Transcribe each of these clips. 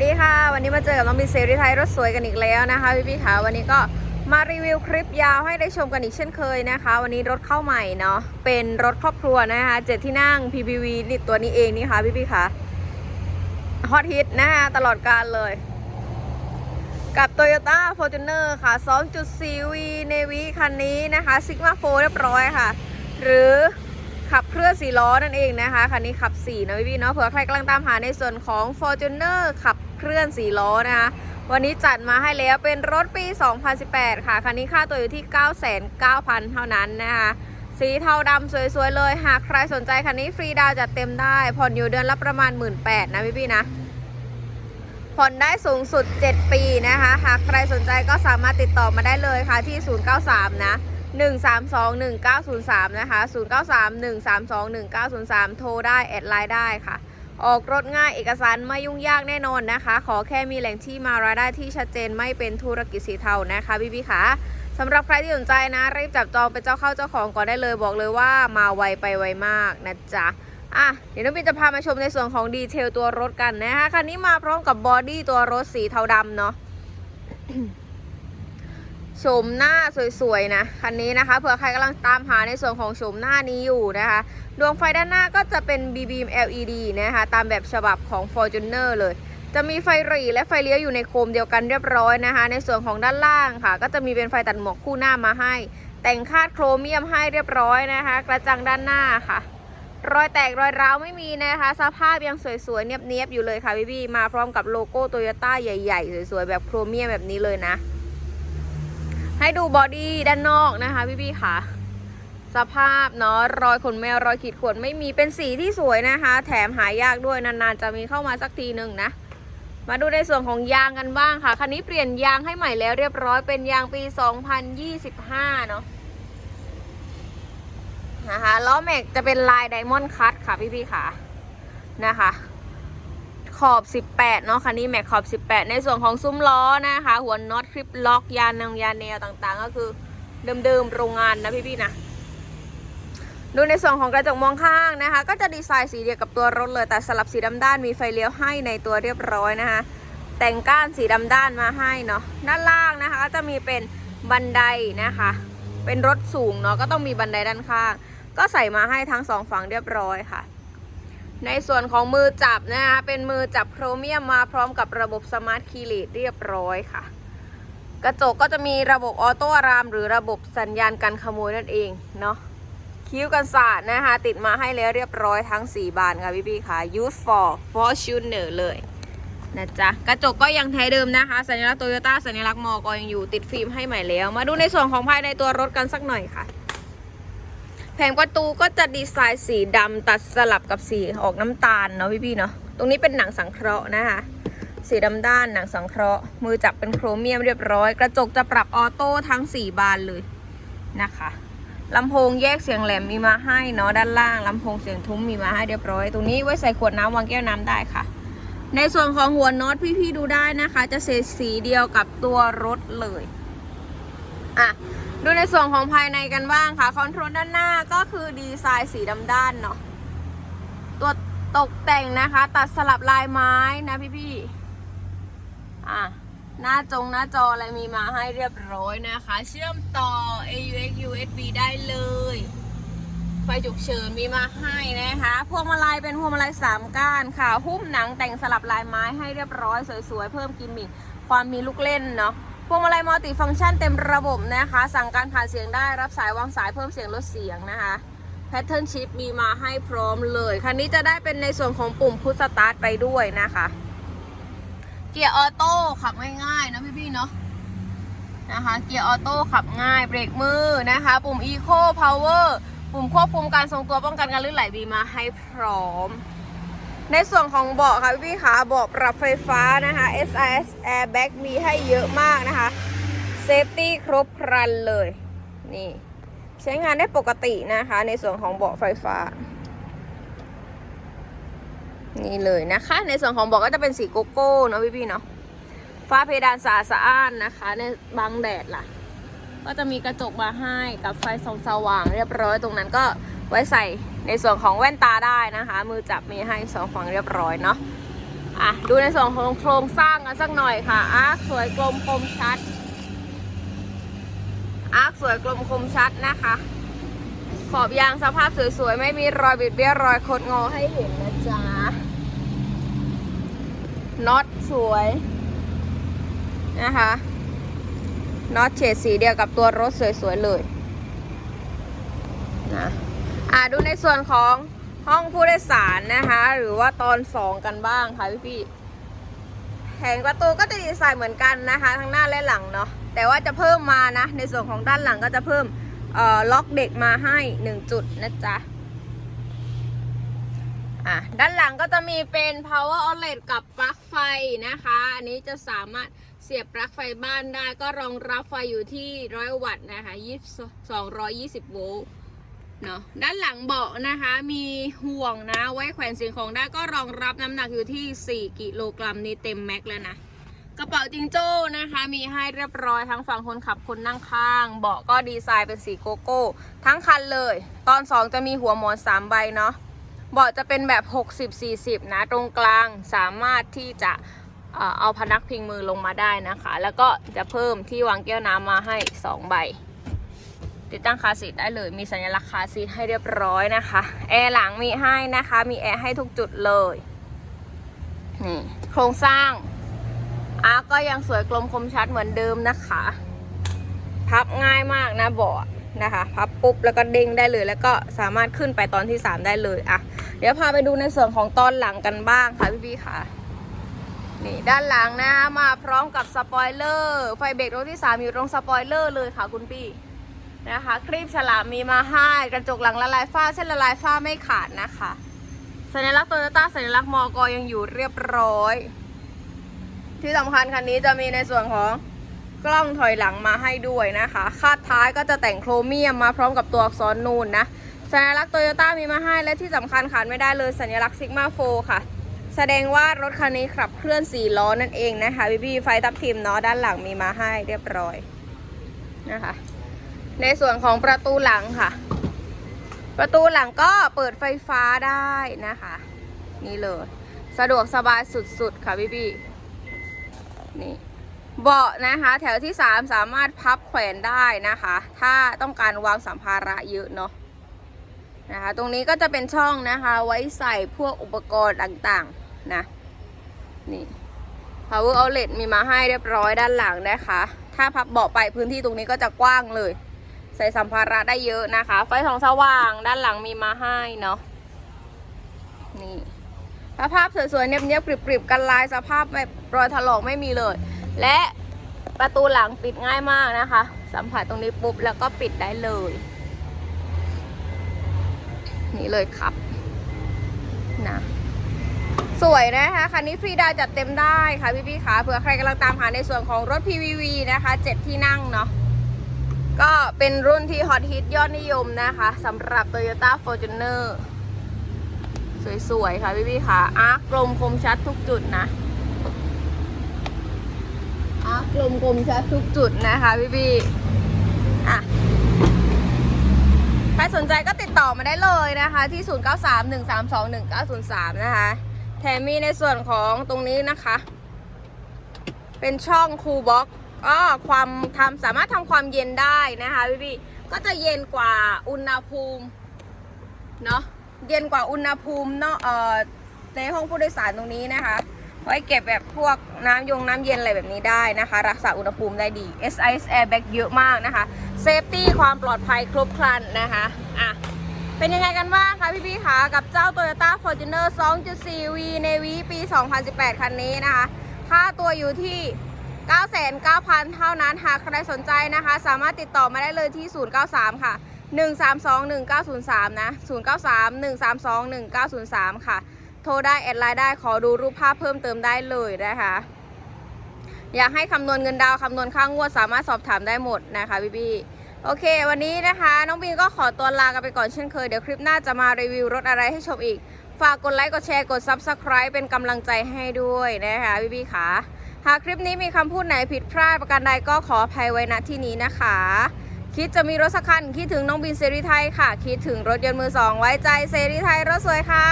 สดีค่ะ วันนี้มาเจอกับน้องบีเซรีไทยรถสวยกันอีกแล้วนะคะพี่พี่ๆค่ะวันนี้ก็มารีวิวคลิปยาวให้ได้ชมกันอีกเช่นเคยนะคะ วันนี้รถเข้าใหม่เนาะเป็นรถครอบครัวนะคะเจ็ดที่นั่ง PPV นี่ตัวนี้เองนี่ค่ะพี่พี่ๆค่ะฮอตฮิตนะคะตลอดการเลย กับ Toyota Fortuner ค่ะ 2.4V Navy คันนี้นะคะ Sigma 4 เรียบร้อยค่ะ หรือขับเคลื่อน4ล้อนั่นเองนะคะ คันนี้ขับ4นะพี่ๆเนาะเผื่อใครกำลังตามหาในส่วนของ Fortuner ขับ เคลื่อน4ล้อนะคะ วันนี้จัดมาให้แล้วเป็นรถปี 2018 ค่ะ คันนี้ค่าตัวอยู่ที่ 99,000 เท่านั้นนะคะ สีเทาดำสวยๆเลย หากใครสนใจคันนี้ฟรีดาวจัดเต็มได้ ผ่อนอยู่เดือนละประมาณ 18,000นะพี่ๆนะผ่อนได้สูงสุด 7 ปีนะคะ หากใครสนใจก็สามารถติดต่อมาได้เลยค่ะที่ 093 นะ 132 1903 นะคะ 093 132 1903 โทรได้ แอดไลน์ได้ค่ะ ออกรถง่ายเอกสารไม่ยุ่งยากแน่นอนนะคะ ขอแค่มีแหล่งที่มารายได้ที่ชัดเจนไม่เป็นธุรกิจสีเทานะคะพี่พี่ๆค่ะสำหรับใครที่สนใจนะ รีบจับจองเป็นเจ้าเข้าเจ้าของก่อนได้เลยบอกเลยว่ามาไวไปไวมากนะจ๊ะอะเดี๋ยวน้องบินจะพามาชมในส่วนของดีเทลตัวรถกันนะคะคันนี้มาพร้อมกับบอดี้ตัวรถสีเทาดำเนาะ โฉมหน้าสวยๆนะคันนี้นะคะเผื่อใครกำลังตามหาในส่วนของโฉมหน้านี้อยู่นะคะ ดวงไฟด้านหน้าก็จะเป็น b b m LED นะคะตามแบบฉบับของ Fortuner เลย จะมีไฟหรี่และไฟเลี้ยวอยู่ในโคมเดียวกันเรียบร้อยนะคะ ในส่วนของด้านล่างค่ะ ก็จะมีเป็นไฟตัดหมอกคู่หน้ามาให้ แต่งคาดโครเมียมให้เรียบร้อยนะคะ กระจังด้านหน้าค่ะรอยแตกรอยร้าวไม่มีนะคะ สภาพยังสวยๆเนียบๆอยู่เลยค่ะพี่ๆมาพร้อมกับโลโก้โตโยต้าใหญ่ ๆ สวยๆแบบโครเมียมแบบนี้เลยนะ ให้ดูบอดี้ด้านนอกนะคะพี่ๆค่ะ สภาพเนาะรอยขนแมวรอยขีดข่วนไม่มีเป็นสีที่สวยนะคะ แถมหายากด้วยนานๆ จะมีเข้ามาสักทีหนึ่งนะมาดูในส่วนของยางกันบ้างค่ะ คันนี้เปลี่ยนยางให้ใหม่แล้วเรียบร้อยเป็นยางปี 2025 เนาะนะคะล้อแม็กจะเป็นลายไดมอนด์คัตค่ะพี่ๆค่ะนะคะ ขอบ 18 เนาะคันนี้แม็กขอบ 18 ในส่วนของซุ้มล้อนะคะ หัวน็อตคลิปล็อกยานนงยานแนวต่างๆ ก็คือเดิมๆโรงงานนะพี่ๆนะดูในส่วนของกระจกมองข้างนะคะ ก็จะดีไซน์สีเดียวกับตัวรถเลย แต่สลับสีดำด้านมีไฟเลี้ยวให้ในตัวเรียบร้อยนะคะ แต่งก้านสีดำด้านมาให้เนาะด้านล่างนะคะก็จะมีเป็นบันไดนะคะ เป็นรถสูงเนาะก็ต้องมีบันไดด้านข้าง ก็ใส่มาให้ทั้งสองฝั่งเรียบร้อยค่ะ ในส่วนของมือจับนะคะเป็นมือจับโครเมียมมาพร้อมกับระบบสมาร์ทคีย์เลสเรียบร้อยค่ะ กระจกก็จะมีระบบออโต้อะราม หรือระบบสัญญาณกันขโมยนั่นเองเนาะคิ้วกันศาสตนะคะติดมาให้แล้วเรียบร้อยทั้ง 4 บานค่ะพี่ๆค่ะ Use for Fortuner เลยนะจ๊ะกระจกก็ยังแท้เดิมนะคะ สัญลักษณ์โตโยต้าสัญลักษณ์มอก็ยังอยู่ติดฟิล์มให้ใหม่แล้ว มาดูในส่วนของภายในตัวรถกันสักหน่อยค่ะ แผงประตูก็จะดีไซน์สีดำตัดสลับกับสีออกน้ำตาลเนาะพี่ๆเนาะ ตรงนี้เป็นหนังสังเคราะห์นะคะ สีดำด้านหนังสังเคราะห์ มือจับเป็นโครเมียมเรียบร้อย กระจกจะปรับออโต้ทั้ง 4 บานเลยนะคะลำโพงแยกเสียงแหลมมีมาให้เนาะด้านล่างลำโพงเสียงทุ้มมีมาให้เรียบร้อย ตรงนี้ไว้ใส่ขวดน้ำวางแก้วน้ำได้ค่ะ ในส่วนของหัวน็อตพี่ๆดูได้นะคะ จะเซสีเดียวกับตัวรถเลยอะ ดูในส่วนของภายในกันบ้างค่ะ คอนโทรลด้านหน้าก็คือดีไซน์สีดำด้านเนาะ ตัวตกแต่งนะคะ ตัดสลับลายไม้นะพี่ๆอะ หน้าจงหน้าจออะไรมีมาให้เรียบร้อยนะคะ เชื่อมต่อ AUX USB ได้เลย ไฟฉุกเฉินมีมาให้นะคะ พวงมาลัยเป็นพวงมาลัยสามก้านค่ะ หุ้มหนังแต่งสลับลายไม้ให้เรียบร้อยสวยๆ เพิ่มกิมมิคความมีลูกเล่นเนาะ พวงมาลัยมัลติฟังก์ชันเต็มระบบนะคะ สั่งการผ่านเสียงได้รับสายวางสายเพิ่มเสียงลดเสียงนะคะแพทเทิร์นชิปมีมาให้พร้อมเลย คันนี้จะได้เป็นในส่วนของปุ่มพุชสตาร์ทไปด้วยนะคะ เกียร์ออโต้ขับง่ายๆนะพี่ๆเนาะนะคะ เกียร์ออโต้ขับง่ายเบรกมือนะคะ ปุ่ม Eco Power ปุ่มควบคุมการทรงตัวป้องกันการลื่นไหลมีมาให้พร้อม ในส่วนของเบาะค่ะพี่ๆค่ะเบาะปรับไฟฟ้านะคะ SIS Airbag มีให้เยอะมากนะคะ Safety ครบครันเลย นี่ ใช้งานได้ปกตินะคะ ในส่วนของเบาะไฟฟ้า นี่เลยนะคะ ในส่วนของเบอกก็จะเป็นสีโกโก้เนาะพี่ๆเนาะฟ้าเพดานสะอาดสะอ้านนะคะ ในบังแดดล่ะ ก็จะมีกระจกมาให้กับไฟส่องสว่างเรียบร้อยตรงนั้นก็ไว้ใส่ในส่วนของแว่นตาได้นะคะ มือจับมีให้สองฝั่งเรียบร้อยเนาะอะดูในส่วนของโครงสร้างกันสักหน่อยค่ะอาร์คสวยกลมคมชัดอาร์คสวยกลมคมชัดนะคะ ขอบยางสภาพสวยๆ ไม่มีรอยบิดเบี้ยวรอยคดงอให้เห็นนะจ๊ะน็อตสวยนะคะน็อตเฉดสีเดียวกับตัวรถสวยๆเลยนะ อ่าดูในส่วนของห้องผู้โดยสารนะคะ หรือว่าตอนสองกันบ้างค่ะพี่พี่แผงประตูก็จะดีไซน์เหมือนกันนะคะทั้งหน้าและหลังเนาะแต่ว่าจะเพิ่มมานะ ในส่วนของด้านหลังก็จะเพิ่มล็อกเด็กมาให้ 1 จุดนะจ๊ะอะด้านหลังก็จะมีเป็น power outlet กับปลั๊กไฟนะคะ อันนี้จะสามารถเสียบปลั๊กไฟบ้านได้ก็รองรับไฟอยู่ที่ร้อยวัตต์นะคะ220 โวลต์ เนาะด้านหลังเบาะนะคะ มีห่วงนะ ไว้แขวนสิ่งของได้ก็รองรับน้ำหนักอยู่ที่ 4 กิโลกรัมนี่เต็มแม็กแล้วนะ กระเป๋าจิงโจ้นะคะ มีให้เรียบร้อยทั้งฝั่งคนขับคนนั่งข้าง เบาะก็ดีไซน์เป็นสีโกโก้ ทั้งคันเลย ตอน 2 จะมีหัวหมอน 3 ใบเนาะเบาะจะเป็นแบบ 60-40 นะ ตรงกลางสามารถที่จะเอ่อเอาพนักพิงมือลงมาได้นะคะ แล้วก็จะเพิ่มที่วางแก้วน้ำมาให้ 2 ใบ ติดตั้งคาซีทได้เลยมีสัญลักษณ์คาซีทให้เรียบร้อยนะคะแอร์หลังมีให้นะคะ มีแอร์ให้ทุกจุดเลยนี่โครงสร้างอาร์ก็ยังสวยกลมคมชัดเหมือนเดิมนะคะ พับง่ายมากนะเบาะนะคะ พับปุ๊บแล้วก็เด้งได้เลย แล้วก็สามารถขึ้นไปตอนที่ 3 ได้เลยอะเดี๋ยวพาไปดูในส่วนของตอนหลังกันบ้างค่ะพี่ๆค่ะนี่ด้านหลังนะมาพร้อมกับสปอยเลอร์ ไฟเบรกรถที่ 3 อยู่ตรงสปอยเลอร์เลยค่ะคุณพี่ นะคะครีบฉลามมีมาให้กระจกหลังละลายฝ้าเส้นละลายฝ้าไม่ขาดนะคะ สัญลักษณ์โตโยต้าสัญลักษณ์มอกอยังอยู่เรียบร้อย ที่สำคัญคันนี้จะมีในส่วนของกล้องถอยหลังมาให้ด้วยนะคะ คาดท้ายก็จะแต่งโครเมียมมาพร้อมกับตัวอักษรนูนนะ สัญลักษณ์โตโยต้ามีมาให้และที่สำคัญขาดไม่ได้เลยสัญลักษณ์ซิกมาโฟค่ะแสดงว่ารถคันนี้ขับเคลื่อน4ล้อนั่นเองนะคะพี่พี่ๆไฟทับทิมเนาะด้านหลังมีมาให้เรียบร้อยนะคะ ในส่วนของประตูหลังค่ะ ประตูหลังก็เปิดไฟฟ้าได้นะคะ นี่เลย สะดวกสบายสุดๆค่ะพี่พี่นี่เบาะนะคะ แถวที่ 3 สามารถพับแขวนได้นะคะ ถ้าต้องการวางสัมภาระเยอะเนาะนะคะตรงนี้ก็จะเป็นช่องนะคะ ไว้ใส่พวกอุปกรณ์ต่างๆนะนี่ power outlet มีมาให้เรียบร้อยด้านหลังนะคะ ถ้าพับเบาะไปพื้นที่ตรงนี้ก็จะกว้างเลย ใส่สัมภาระได้เยอะนะคะ ไฟสองสว่างด้านหลังมีมาให้เนาะนี่สภาพสวยๆเนียบๆกริบๆกันลายสภาพแบบรอยถลอกไม่มีเลย และประตูหลังปิดง่ายมากนะคะ สัมผัสตรงนี้ปุ๊บแล้วก็ปิดได้เลย นี่เลยครับนะสวยนะคะคันนี้ฟรีดาวจัดเต็มได้ค่ะพี่ๆค่ะเผื่อใครกำลังตามหาในส่วนของรถ PVV นะคะ7ที่นั่งเนาะ ก็เป็นรุ่นที่ฮอตฮิตยอดนิยมนะคะสำหรับ Toyota Fortuner สวย ๆ ค่ะ พี่พี่ๆค่ะอาร์กลมคมชัดทุกจุดนะอาร์กลมคมชัดทุกจุดนะคะพี่พี่ๆอะใครสนใจก็ติดต่อมาได้เลยนะคะ ที่ 0931321903 นะคะ แถมมีในส่วนของตรงนี้นะคะ เป็นช่องคูลบ็อก ก็ความทำสามารถทำความเย็นได้นะคะพี่พี่ก็จะเย็นกว่าอุณหภูมิเนาะเย็นกว่าอุณหภูมิเนาะเอ่อในห้องผู้โดยสารตรงนี้นะคะไว้เก็บแบบพวกน้ำยงน้ำเย็นอะไรแบบนี้ได้นะคะ รักษาอุณหภูมิได้ดี SIS Airbag เยอะมากนะคะเซฟตี้ความปลอดภัยครบครันนะคะอะเป็นยังไงกันบ้างคะพี่ๆคะกับเจ้า Toyota Fortuner 2.4 V Navy ปี 2018 คันนี้นะคะ ค่าตัวอยู่ที่ 99,000 เท่านั้น หากใครสนใจนะคะ สามารถติดต่อมาได้เลยที่ 093 ค่ะ 1321903 นะ 093-132-1903 ค่ะ โทรได้แอดไลน์ได้ขอดูรูปภาพเพิ่มเติมได้เลยนะคะ อยากให้คำนวณเงินดาวน์คำนวณค่างวดสามารถสอบถามได้หมดนะคะพี่พี่ๆโอเค วันนี้นะคะ น้องบินก็ขอตัวลากันไปก่อนเช่นเคย เดี๋ยวคลิปหน้าจะมารีวิวรถอะไรให้ชมอีก ฝากกดไลค์ กดแชร์ กด Subscribe เป็นกำลังใจให้ด้วยนะคะพี่พี่ๆค่ะ หากคลิปนี้มีคำพูดไหนผิดพลาดประการใดก็ขออภัยไว้ณที่นี้นะคะ คิดจะมีรถสักคันคิดถึงน้องบินเซรีไทยค่ะ คิดถึงรถยนต์มือสองไว้ใจเซรีไทยรถสวยค่ะ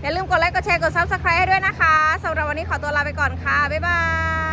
อย่าลืมกดไลค์กดแชร์กดซับสไครต์ให้ด้วยนะคะสำหรับวันนี้ขอตัวลาไปก่อนค่ะ บ๊ายบาย